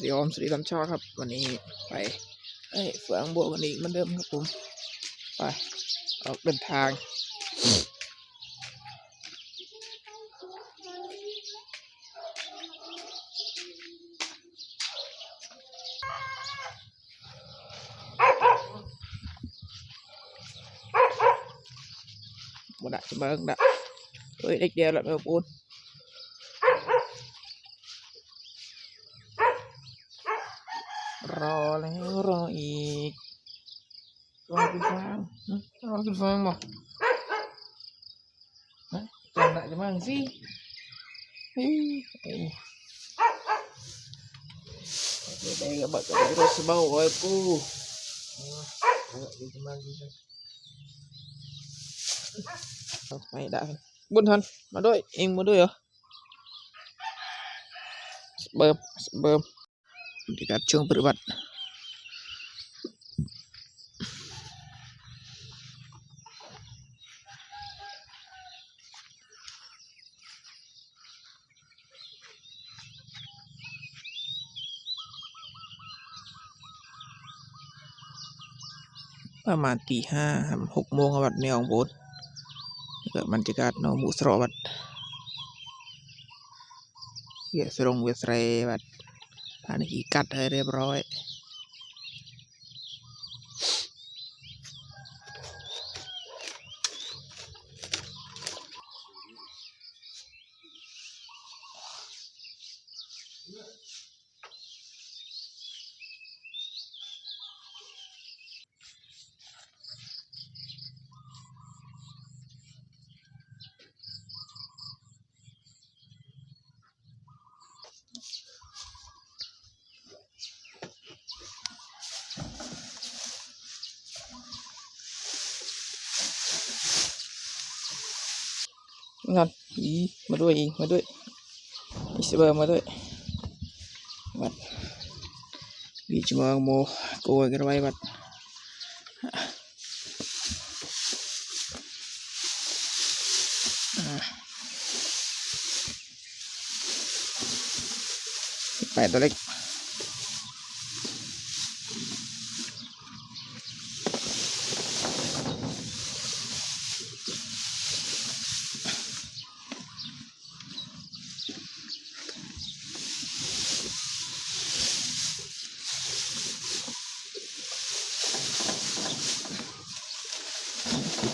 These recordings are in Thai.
สยอมสวัสดีตามชอบครับ วันนี้ไปไอ้เฟืองบวกันอีกเหมือนเดิมครับผมไปออกเดินทาง một đại cho ơn đã ơi đích đeo lại vào buôn rò แล้วรออีก รอกินฟางนะรอกินฟางบ่นะจังได้จะมั่งสิเฮ้ยเอ้ยเดี๋ยว đây các bạn có thể rơi sâu rồi cô đi บรรยากาศช่วงปฏิบัติประมาณตีห้าหกโมงวัดในองโบสเกิดบรรยากาศนอมุสรวัดเวียสรงเวียสไรวัด serong wis rewat อันนี้กัดให้เรียบร้อย งอนอีมาด้วยอีมาด้วยอีสเบอร์มาด้วยวัดบีจมองโมโกยกันไว้วัดไปตัวเล็ก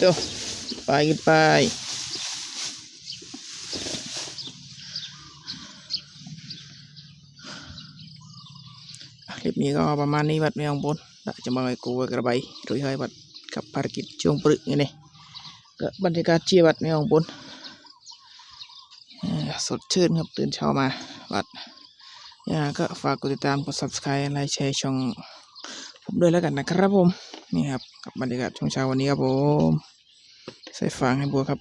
Ito. Pagi pai. คลิปนี้ก็ประมาณนี้บัดไม่ต้องบนจะมาไอ้กูไว้กระบายโดยให้บัดกับภารกิจช่วงปรึกนี่นี่ก็บรรยากาศเชียบัดไม่ต้องบนสดชื่นครับตื่นเช้ามาบัดยังไงก็ฝากกดติดตามกด subscribe ไลค์แชร์ช่องผมด้วยแล้วกันนะครับผม นี่ครับกับบรรยากาศช่วงเช้าวันนี้ครับผม ใส่ฟางให้บัวครับ